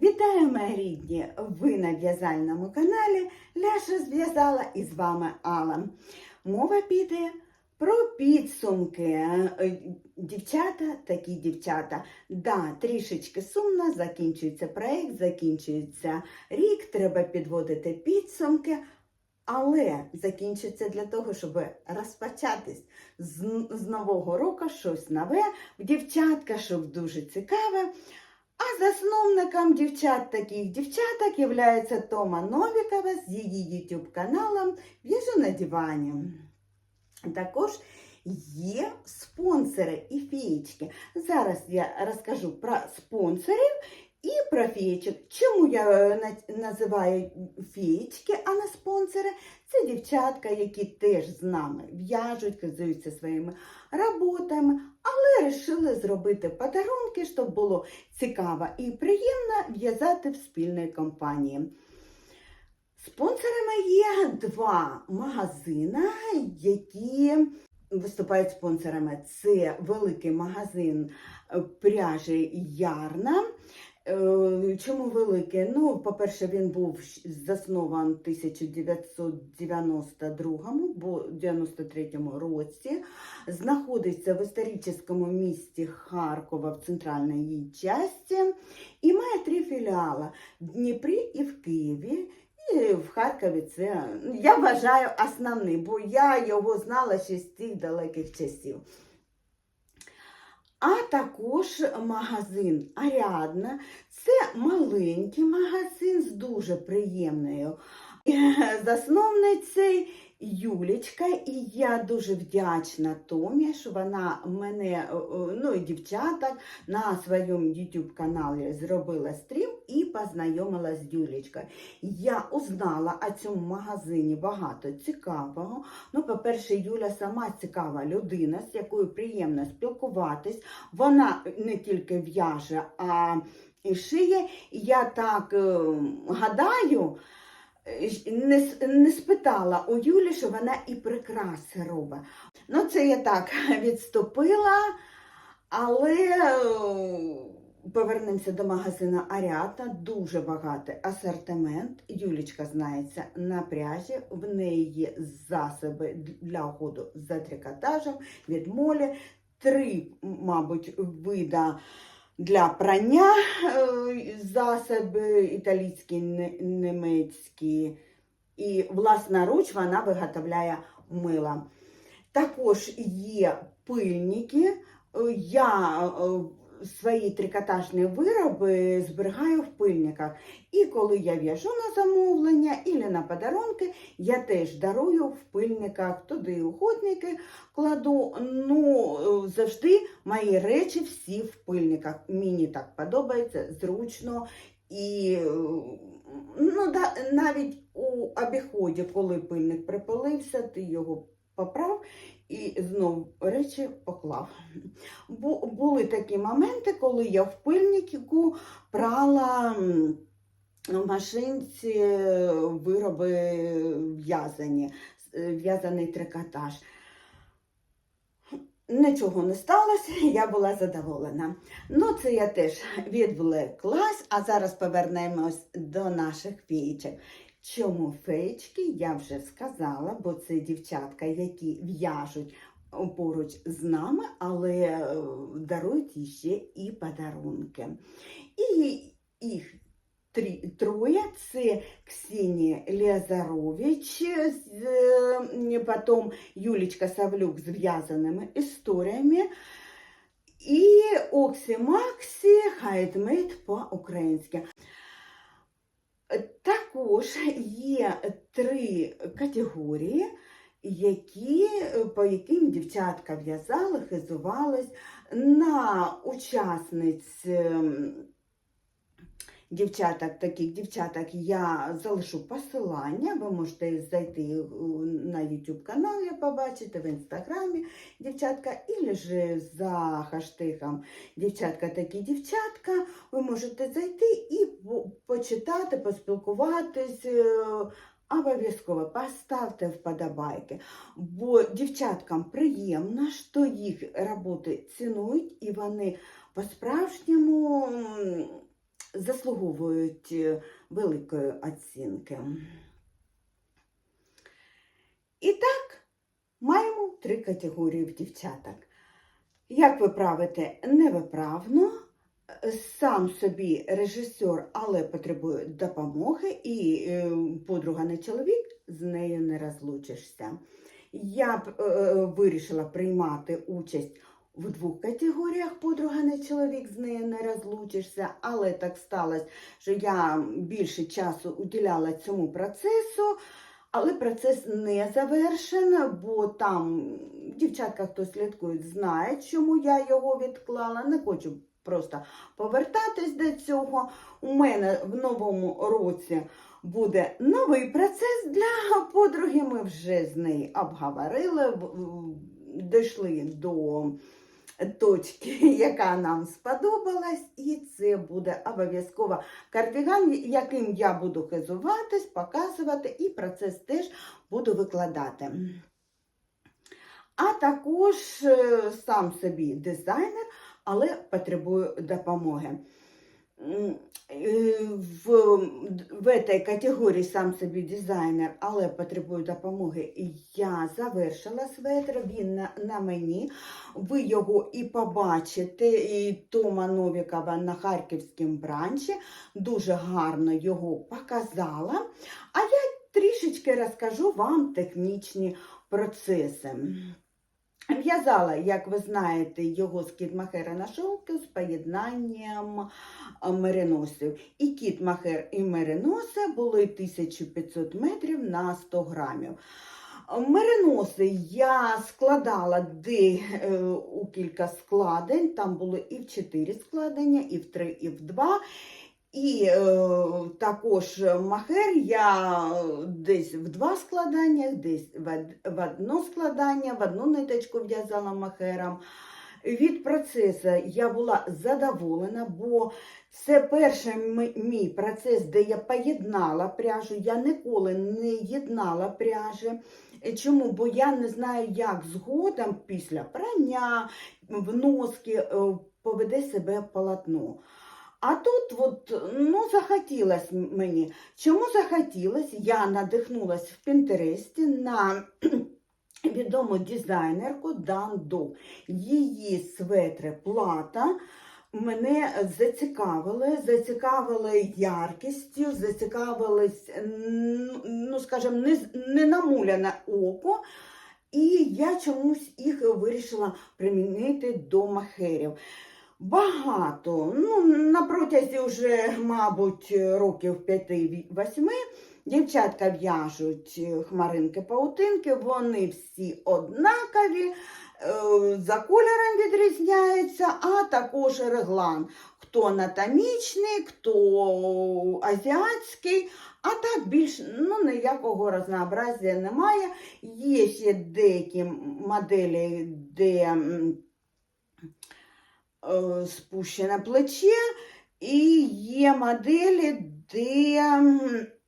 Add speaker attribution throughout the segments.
Speaker 1: Вітаю, мої рідні! Ви на в'язальному каналі Ляша зв'язала і з вами Алла. Мова піде про підсумки. Е, Дівчата, такі дівчата. Да, трішечки сумно, закінчується проєкт, закінчується рік, треба підводити підсумки. Але закінчиться для того, щоб розпочатись з, з нового року щось нове, в дівчатка, щоб дуже цікаве. А засновником дівчат таких дівчаток являється Тома Новікова з її YouTube каналом «Віжу на дивані. Також є спонсори і фієчки. Зараз я розкажу про спонсорів і про фієчок. Чому я е, називаю фієчки, а не спонсори? Це дівчатка, які теж з нами в'яжуть, хизуються своїми роботами, але вирішили зробити подарунки, щоб було цікаво і приємно в'язати в спільній компанії. Спонсорами є два магазини, які виступають спонсорами. Це великий магазин е, пряжі Ярна. Е, Чому великий? Ну, по-перше, він був заснований в 1992 бо 93 році. Знаходиться в історичному місті Харкова в центральній її часті і має три філіали в Дніпрі і в Києві. І в Харкові це, ну, я вважаю, основний, бо я його знала ще з тих далеких часів. А також магазин Аріадна. Це маленький магазин з дуже приємною засновницею Юлічка. І я дуже вдячна Томі, що вона мене, е, е, ну і дівчаток, на своєму YouTube каналі зробила стрім і познайомила з Юлічкою. Я узнала о цьому магазині багато цікавого. Ну, по-перше, Юля сама цікава людина, з якою приємно спілкуватись. Вона не тільки в'яже, а і шиє. Я так е, гадаю, не, не спитала у Юлі, що вона і прикраси робить. Ну, це я так відступила, але е, повернемося до магазину Аріата. Дуже багатий асортимент. Юлічка знається на пряжі. В неї є засоби для уходу за трикотажем від молі. Три, мабуть, вида для прання е, засоби італійські, німецькі. І власноруч вона виготовляє мила. Також є пильники. Е, Я е, свої трикотажні вироби зберігаю в пильниках. І коли я в'яжу на замовлення або на подарунки, я теж дарую в пильниках. Туди уходники кладу. Ну, завжди мої речі всі в пильниках. Мені так подобається, зручно. І ну, да, навіть у обіході, коли пильник припалився, ти його поправ і знов речі поклав. Бу- були такі моменти, коли я в пильнику прала в машинці вироби в'язані, е, в'язаний трикотаж. Нічого не сталося, я була задоволена. Ну, це я теж відвлеклась, а зараз повернемось до наших феєчок. Чому феєчки, я вже сказала, бо це дівчатка, які в'яжуть поруч з нами, але е, дарують іще і подарунки. І їх троє це Ксенія Лязарович, е, потім Юлічка Савлюк з в'язаними історіями. І Оксі Максі Хайтмейд по-українськи. Також є три категорії, які, по яким дівчатка в'язали, хизувались на учасниць ем, дівчаток, таких дівчаток я залишу посилання. Ви можете зайти на YouTube канал, я побачите в інстаграмі дівчатка, і ж за хаштегом дівчатка такі дівчатка. Ви можете зайти і почитати, поспілкуватись. е, Обов'язково поставте вподобайки, бо дівчаткам приємно, що їх роботи цінують і вони по-справжньому заслуговують е, великої оцінки. І так, маємо три категорії дівчаток. Як ви правите, невиправно, сам собі режисер, але потребує допомоги, і е, подруга не чоловік, з нею не розлучишся. Я б е, вирішила приймати участь в двох категоріях подруга не чоловік, з нею не розлучишся, але так сталося, що я більше часу уділяла цьому процесу. Але процес не завершений, бо там дівчатка, хто слідкує, знає, чому я його відклала. Не хочу просто повертатись до цього. У мене в новому році буде новий процес для подруги. Ми вже з нею обговорили, дійшли до точки, яка нам сподобалась, і це буде обов'язково кардиган, яким я буду хизуватись, показувати, і процес теж буду викладати. А також е, сам собі дизайнер, але потребую допомоги. Е, В, в этой категорії сам собі дизайнер, але потребую допомоги. Я завершила светр, він на, на мені. Ви його і побачите, і Тома Новікова на харківському бранчі дуже гарно його показала. А я трішечки розкажу вам технічні процеси. В'язала, як ви знаєте, його з кіт-махера на шовку з поєднанням мериносів. І кіт-махер, і мериноси були 1500 метрів на 100 грамів. А, Мериноси я складала де, у кілька складень, там було і в 4 складення, і в 3, і в 2. І е, також махер я десь в два складання, десь в, одно складання, в одну ниточку в'язала махером. Від процесу я була задоволена, бо це перший мій процес, де я поєднала пряжу. Я ніколи не єднала пряжі. Чому? Бо я не знаю, як згодом після прання, вноски е, поведе себе полотно. А тут от, ну, захотілось мені. Чому захотілось? Я надихнулась в Пінтересті на відому дизайнерку Дан Ду. Її светри плата мене зацікавили, зацікавили яркістю, зацікавились, ну, скажімо, не, не намуляне око. І я чомусь їх вирішила примінити до махерів. Багато, ну, на протязі вже, мабуть, років 5-8 дівчатка в'яжуть хмаринки-паутинки, вони всі однакові, е, за кольором відрізняються, а також реглан. Хто анатомічний, хто азіатський, а так більш ну, ніякого разнообразія немає. Є ще деякі моделі, де е, спущене плече, і є моделі, де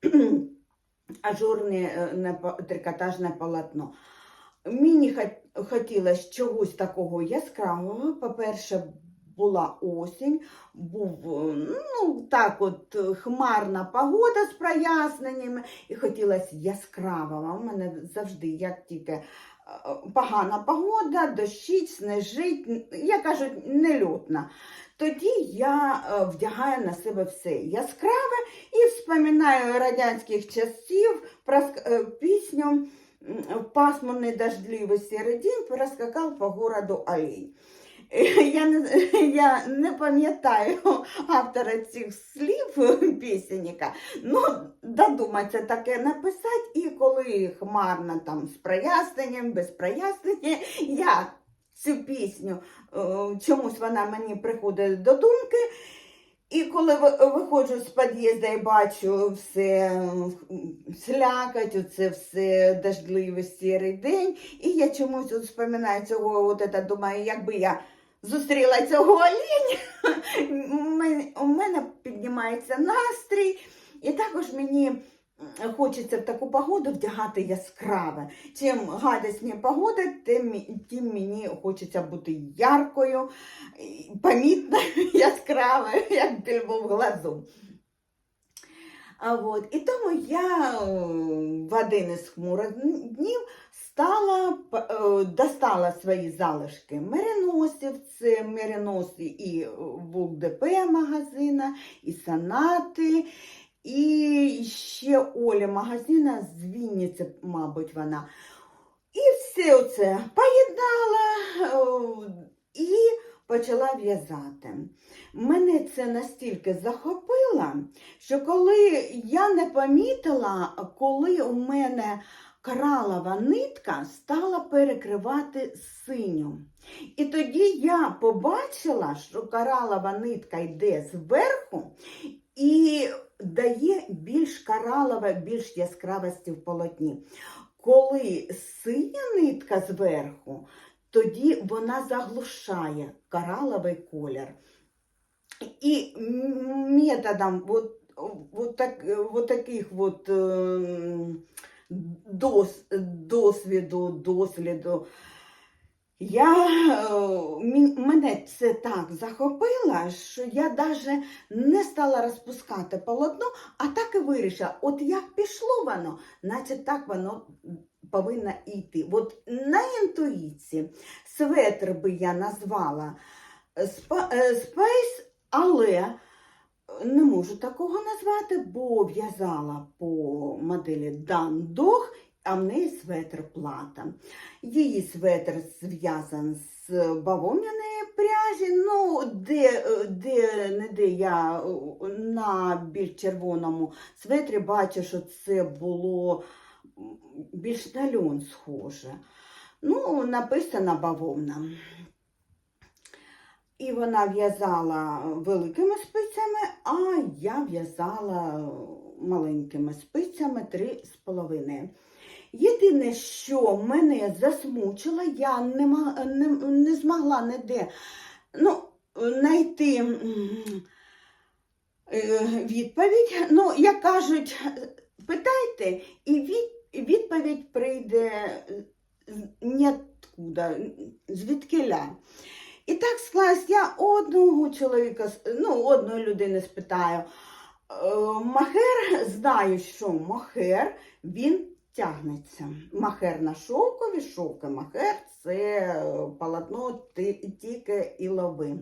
Speaker 1: ажурне е, трикотажне полотно. Мені хотілося чогось такого яскравого. По-перше, була осінь, був е, ну, так от е, хмарна погода з проясненнями, і хотілося яскравого. У мене завжди, як тільки е, погана погода, дощить, снежить, я кажу, нельотна. Тоді я е, вдягаю на себе все яскраве і вспоминаю радянських часів про е, пісню пасмурний дождливий серий день проскакав по городу олень. Я не, я не пам'ятаю автора цих слів пісенника, ну додуматься таке написати, і коли хмарно там з проясненням, без прояснення, я цю пісню, е, чомусь вона мені приходить до думки. І коли виходжу з під'їзду і бачу все слякать, оце все дождливий сірий день, і я чомусь от вспоминаю цього, от думаю, якби я зустріла цього оленя, у мене- піднімається настрій, і також мені хочеться в таку погоду вдягати яскраве. Чим гадісні погода, тим, тим мені хочеться бути яркою, помітною, яскравою, як більбо в глазу. А от, і тому я в один із хмурих днів стала, е, достала свої залишки мериносів, це мериноси і Вук ДП магазина, і санати, і ще Оля магазина з Вінниці, мабуть, вона. І все це поєднала е, і почала в'язати. Мене це настільки захопило, що коли я не помітила, коли у мене коралова нитка стала перекривати синю. І тоді я побачила, що коралова нитка йде зверху і дає більш коралове, більш яскравості в полотні. Коли синя нитка зверху, тоді вона заглушає кораловий колір. І методом вот, вот, так, вот таких вот ем, дос, досвіду, досліду, я, е, мене це так захопило, що я навіть не стала розпускати полотно, а так і вирішила, от як пішло воно, значить так воно повинно йти. От на інтуїції светр би я назвала спа- е, Space, але не можу такого назвати, бо в'язала по моделі Дан Дог, а в неї светр плата. Її светр зв'язан з бавовняної пряжі. Ну, де, де не де я на більш червоному светрі бачу, що це було більш на льон схоже. Ну, написана бавовна. І вона в'язала великими спицями, а я в'язала маленькими спицями три з половиною. Єдине, що мене засмучило, я не, не, не змогла ніде ну, знайти е, відповідь. Ну, як кажуть, питайте, і від, відповідь прийде ніоткуда, звідкиля. І так склалось, я одного чоловіка, ну, одної людини спитаю. «Е, Махер, знаю, що махер, він тягнеться. Махер на шовкові, шовки махер це е, полотно тільки і лови.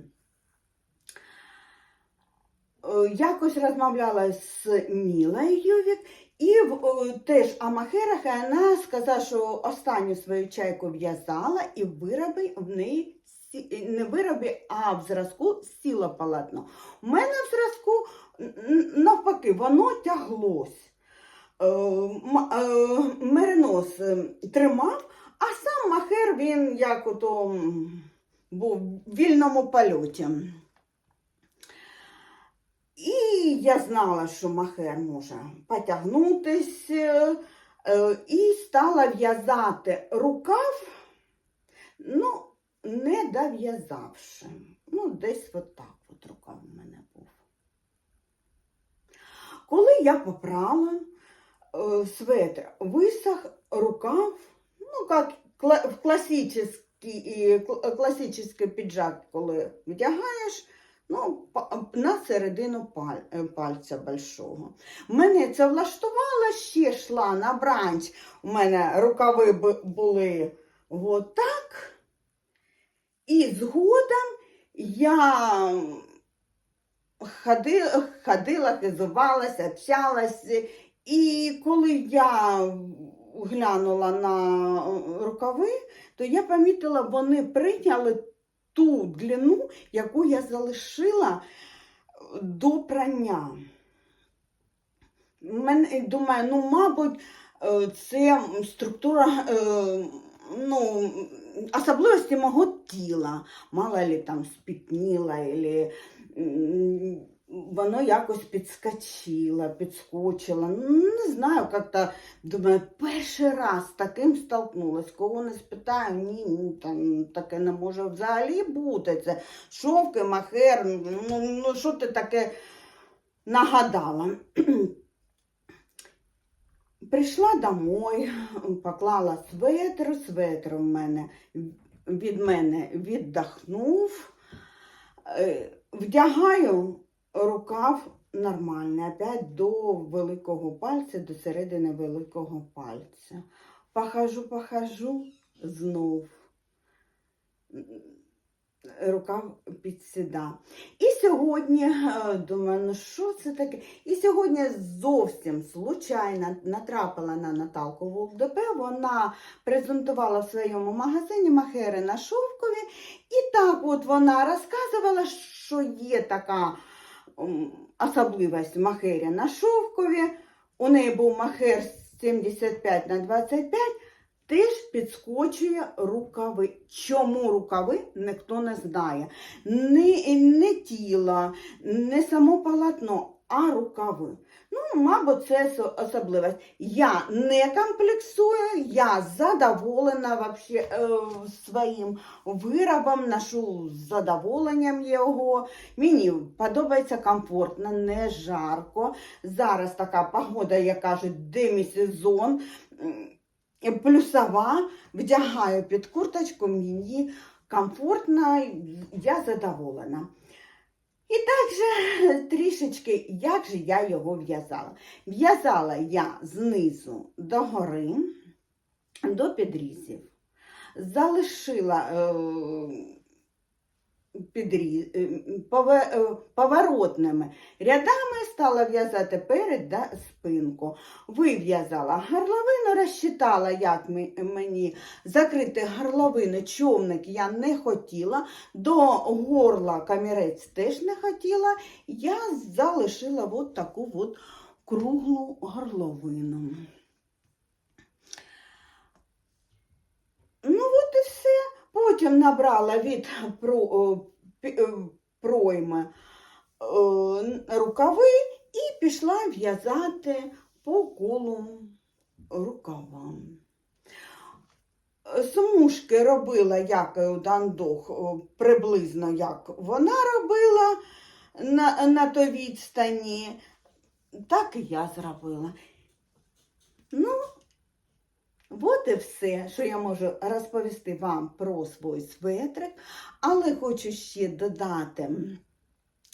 Speaker 1: Е, Якось розмовляла з Мілою Ювік, і теж о махерах, вона сказала, що останню свою чайку в'язала, і вироби в неї не виробі, а в зразку сіло полотно. У мене в зразку навпаки, воно тяглось. Е, е, Меринос е, тримав, а сам махер він як ото був в вільному польоті. І я знала, що махер може потягнутись, е, е, і стала в'язати рукав, ну, не дов'язавши. Ну, десь от так от рукав у мене був. Коли я попрала е, светр, висох рукав, ну, як в класичний, класичний піджак, коли вдягаєш, ну, на середину е, пальця большого. Мене це влаштувало, ще йшла на бранч, у мене рукави були отак. І згодом я ходила, ходила общалася. І коли я глянула на рукави, то я помітила, вони прийняли ту длину, яку я залишила до прання. Мене, думаю, ну, мабуть, е, це структура, е, ну, особливості мого тіла. Мало ли там спітніла, або воно якось підскочило, підскочило. Ну, Не знаю, як-то, думаю, перший раз з таким столкнулась. Кого не спитаю, ні, ні, там таке не може взагалі бути. Це шовки, махер, ну, ну що ти таке нагадала? Прийшла домой, поклала светр, светр у мене від мене віддохнув. Е, Вдягаю рукав нормальний, опять до великого пальця, до середини великого пальця. Похожу, похожу, знов рукав підсіда. І сьогодні, е, думаю, ну що це таке? І сьогодні зовсім случайно натрапила на Наталку ВЛДП. Вона презентувала в своєму магазині махери на шовкові. І так от вона розказувала, що є така особливість махері на шовкові. У неї був махер 75 на 25, теж підскочує рукави. Чому рукави, ніхто не знає. Не, не тіло, не само полотно, а рукави. Ну, мабуть, це со- особливість. Я не комплексую, я задоволена вообще, е, своїм виробом, ношу з задоволенням його. Мені подобається комфортно, не жарко. Зараз така погода, як кажуть, демісезон. Плюсова, вдягаю під курточку, мені комфортно, я задоволена. І так же трішечки, як же я його в'язала. В'язала я знизу до гори, до підрізів. Залишила е, підріз, е, е, поворотними рядами, стала в'язати перед та спинку. Вив'язала горловину, розчитала, як мені закрити горловину, човник я не хотіла, до горла камірець теж не хотіла. Я залишила от таку от круглу горловину. Ну, от і все. Потім набрала від е, пройми рукави і пішла в'язати по колу рукавам. Смужки робила, як Дандох, приблизно як вона робила на, на той відстані, так і я зробила. Ну, От і все, що я можу розповісти вам про свій светрик, але хочу ще додати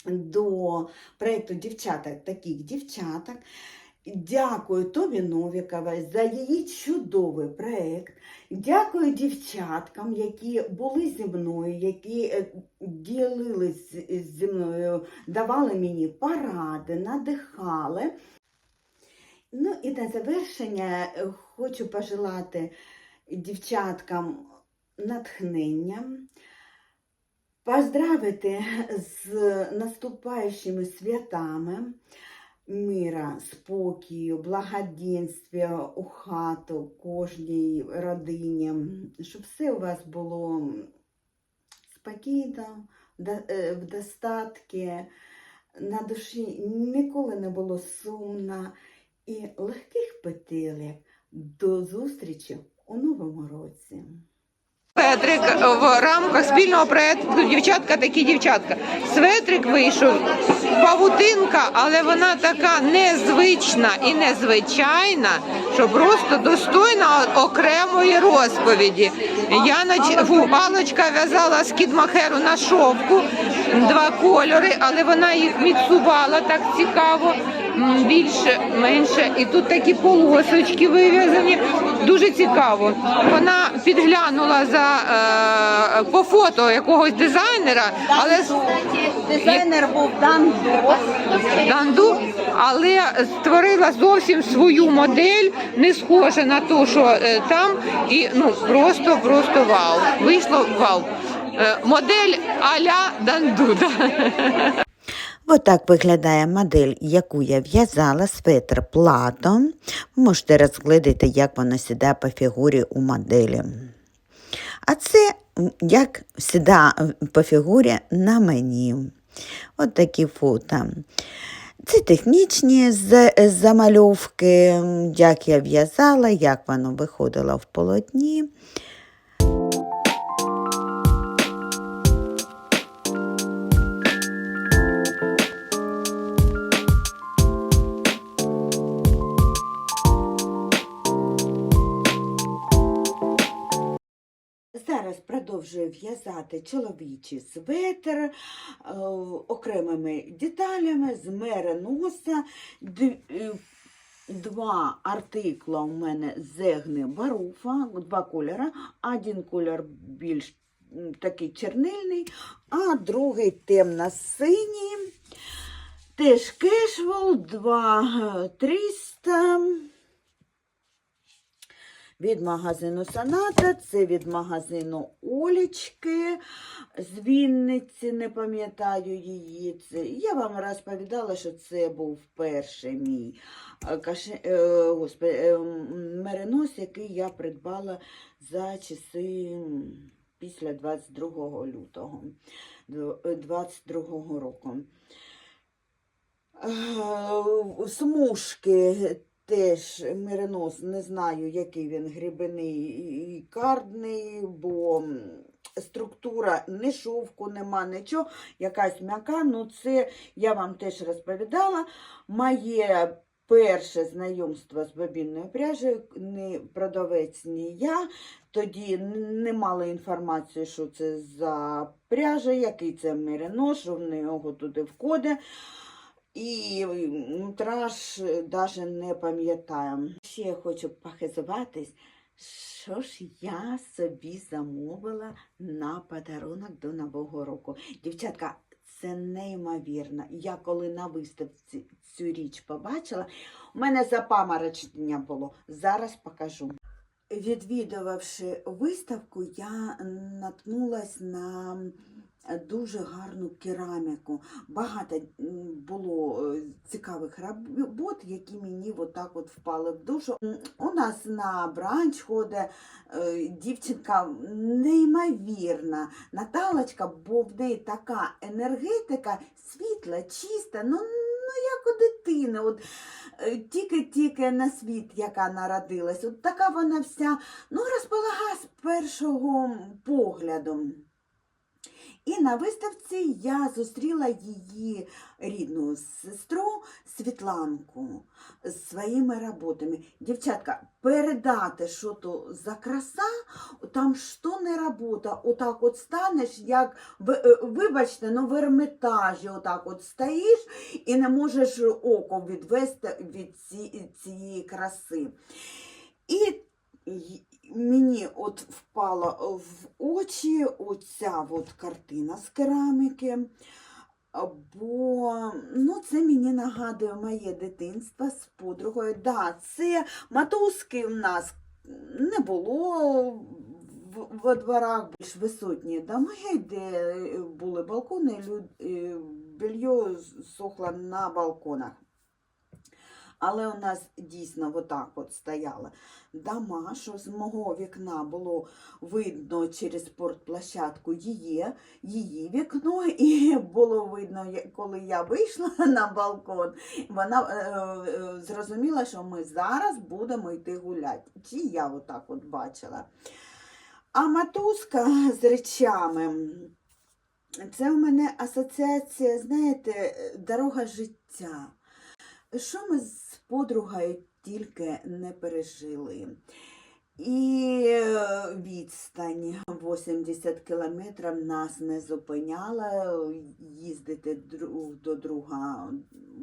Speaker 1: до проєкту дівчаток таких дівчаток. Дякую Тобі Новіковій за її чудовий проєкт. Дякую дівчаткам, які були зі мною, які е, ділились зі мною, давали мені поради, надихали. Ну і на завершення е, хочу пожелати дівчаткам натхнення, поздравити з наступаючими святами мира, спокою, благоденствия у хату кожній родині, щоб все у вас було спокійно, е, в достатки, на душі ніколи не було сумно і легких петелек. До зустрічі у новому році.
Speaker 2: Светрик в рамках спільного проєкту Дівчатка такі дівчатка. Светрик вийшов павутинка, але вона така незвична і незвичайна, що просто достойна окремої розповіді. Я фу, Алочка в'язала з кідмахеру на шовку два кольори, але вона їх міксувала так цікаво. Більше, менше, і тут такі полосочки вив'язані. Дуже цікаво. Вона підглянула за е, по фото якогось дизайнера, але
Speaker 1: Дизайнер був Дан
Speaker 2: Данду, але створила зовсім свою модель, не схожа на ту, що е, там, і ну просто просто вау. Вийшло вау. Е, модель а-ля Дандуда.
Speaker 3: Отак виглядає модель, яку я в'язала светр платом. Можете розглядати, як вона сідає по фігурі у моделі. А це як сідає по фігурі на мені. От такі фото. Це технічні замальовки, як я в'язала, як воно виходило в полотні.
Speaker 1: Продовжую в'язати чоловічий светр е, окремими деталями з мериноса. Д- е, Два артикла у мене зегни Баруфа, два кольори. Один колір більш такий чернильний, а другий темно-синій. Теж кешвол 2300 від магазину Соната, це від магазину Олічки з Вінниці, не пам'ятаю її. Це. Я вам розповідала, що це був перший мій е, е, господи, е, меринос, який я придбала за часи після 22 лютого 22 року. Смужки теж меринос, не знаю, який він грибиний і кардний, бо структура ні шовку нема, нічого, якась м'яка. Ну, це я вам теж розповідала. Моє перше знайомство з бобінною пряжею, ні продавець, ні я. Тоді не мала інформації, що це за пряжа, який це меринос, що в нього туди входить. І нутраж навіть не пам'ятаю. Ще я хочу похизуватись, що ж я собі замовила на подарунок до Нового року. Дівчатка, це неймовірно. Я коли на виставці цю річ побачила, у мене запаморочення було. Зараз покажу. Відвідувавши виставку, я наткнулась на дуже гарну кераміку. Багато було е, цікавих робот, які мені отак от впали в душу. У нас на бранч ходить е, дівчинка неймовірна, Наталочка, бо в неї така енергетика світла, чиста, ну, ну як у дитини. От, е, тільки-тільки на світ, яка народилась. От така вона вся ну, розполагає з першого погляду. І на виставці я зустріла її рідну сестру Світланку з своїми роботами. Дівчатка, передати, що то за краса, там що не робота, отак от станеш, як, е, вибачте, ну в Ермітажі отак от стоїш і не можеш око відвести від ці, цієї краси. І мені от впала в очі оця от картина з кераміки. Бо ну, це мені нагадує моє дитинство з подругою. Да, це матузки в нас не було в- во дворах більш висотні доми, де були балкони, е, сохло на балконах. Але у нас дійсно отак от стояла дома, що з мого вікна було видно через спортплощадку її, її вікно, і було видно, коли я вийшла на балкон, вона е, е, зрозуміла, що ми зараз будемо йти гуляти. Чи я отак от бачила. А матузка з речами. Це у мене асоціація, знаєте, дорога життя. Що ми подругою тільки не пережили. І е, відстань 80 кілометрів нас не зупиняла їздити до друга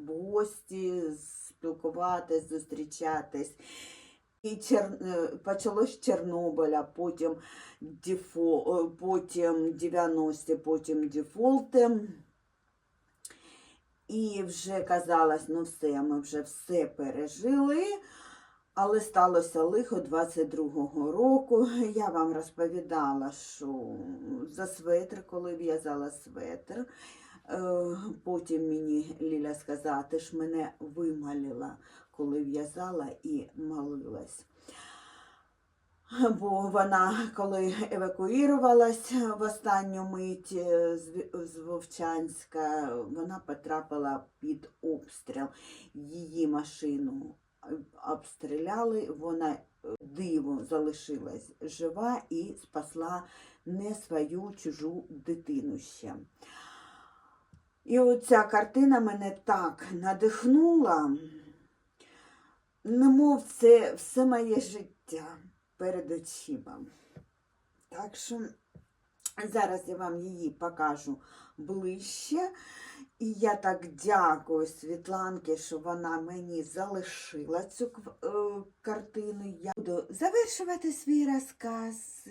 Speaker 1: в гості, спілкуватись, зустрічатись. І Чер... е, почалось з Чорнобиля, потім, дефо... е, потім 90, потім дефолти. І вже казалось, ну все, ми вже все пережили. Але сталося лихо 22-го року. Я вам розповідала, що за светр, коли в'язала светр, е, потім мені Ліля сказала, ти ж мене вималила, коли в'язала і молилась. Бо вона, коли евакуювалась в останню мить е, з Вовчанська, вона потрапила під обстріл. Її машину е, обстріляли, вона е, дивом залишилась жива і спасла не свою чужу дитину ще. І оця картина мене так надихнула, немов це все моє життя перед очима. Так що Зараз я вам її покажу ближче. І я так дякую Світланки, що вона мені залишила цю е, картину. Я буду завершувати свій розказ.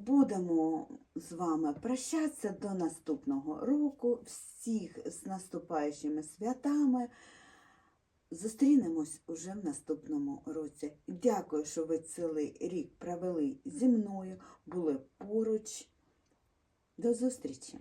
Speaker 1: Будемо з вами прощатися до наступного року. Всіх з наступаючими святами. Зустрінемось уже в наступному році. Дякую, що ви цілий рік провели зі мною, були поруч. До зустрічі!